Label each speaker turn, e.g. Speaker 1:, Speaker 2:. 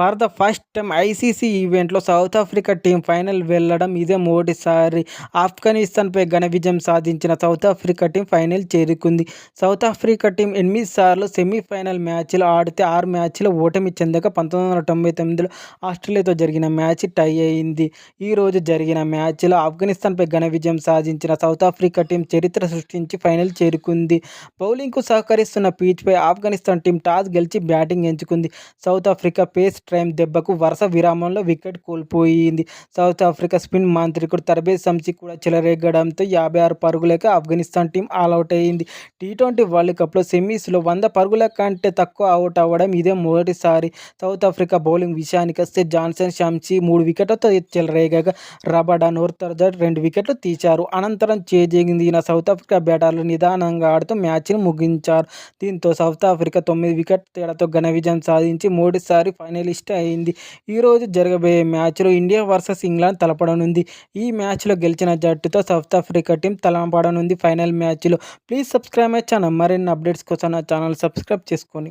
Speaker 1: For the first time ICC ఈవెంట్లో South Africa team final వెళ్ళడం ఇదే మొదటిసారి. ఆఫ్ఘనిస్తాన్పై ఘన విజయం సాధించిన సౌత్ ఆఫ్రికా టీం ఫైనల్ చేరుకుంది. సౌత్ ఆఫ్రికా టీం ఎనిమిది సార్లు సెమీఫైనల్ మ్యాచ్లు ఆడితే ఆరు మ్యాచ్లు ఓటమి చెందక పంతొమ్మిది వందల తొంభై తొమ్మిదిలో ఆస్ట్రేలియాతో జరిగిన మ్యాచ్ టై అయింది. ఈరోజు జరిగిన మ్యాచ్లో ఆఫ్ఘనిస్తాన్పై ఘన విజయం సాధించిన సౌత్ ఆఫ్రికా టీం చరిత్ర సృష్టించి ఫైనల్ చేరుకుంది. బౌలింగ్కు సహకరిస్తున్న పీచ్పై ఆఫ్ఘనిస్తాన్ టీం టాస్ గెలిచి బ్యాటింగ్ ఎంచుకుంది. సౌత్ ఆఫ్రికా పేస్ ట్రైమ్ దెబ్బకు వరుస విరామంలో వికెట్ కోల్పోయింది. సౌత్ ఆఫ్రికా స్పిన్ మాంత్రికుడు తర్బేజ్ సంచి కూడా చెలరేగడంతో యాభై ఆరు పరుగులకే ఆఫ్ఘనిస్తాన్ టీం ఆల్అవుట్ అయింది. టీ ట్వంటీ వరల్డ్ కప్లో సెమీస్లో వంద పరుగుల కంటే తక్కువ అవుట్ అవ్వడం ఇదే మొదటిసారి. సౌత్ ఆఫ్రికా బౌలింగ్ విషయానికి వస్తే జాన్సన్ షంచి మూడు వికెట్లతో చెలరేగగా రబడా నోర్తర్జర్ రెండు వికెట్లు తీశారు. అనంతరం చేజెగిన సౌత్ ఆఫ్రికా బ్యాటర్లు నిదానంగా ఆడుతూ మ్యాచ్ను ముగించారు. దీంతో సౌత్ ఆఫ్రికా తొమ్మిది వికెట్ తేడాతో ఘన విజయం సాధించి మూడుసారి లిస్ట్ అయింది. ఈరోజు జరగబోయే మ్యాచ్లో ఇండియా వర్సెస్ ఇంగ్లాండ్ తలపడనుంది. ఈ మ్యాచ్లో గెలిచిన జట్టుతో సౌత్ ఆఫ్రికా టీం తలపడనుంది ఫైనల్ మ్యాచ్లో. Please subscribe my channel. మరిన్ని అప్డేట్స్ కోసం నా ఛానల్ సబ్స్క్రైబ్ చేసుకొని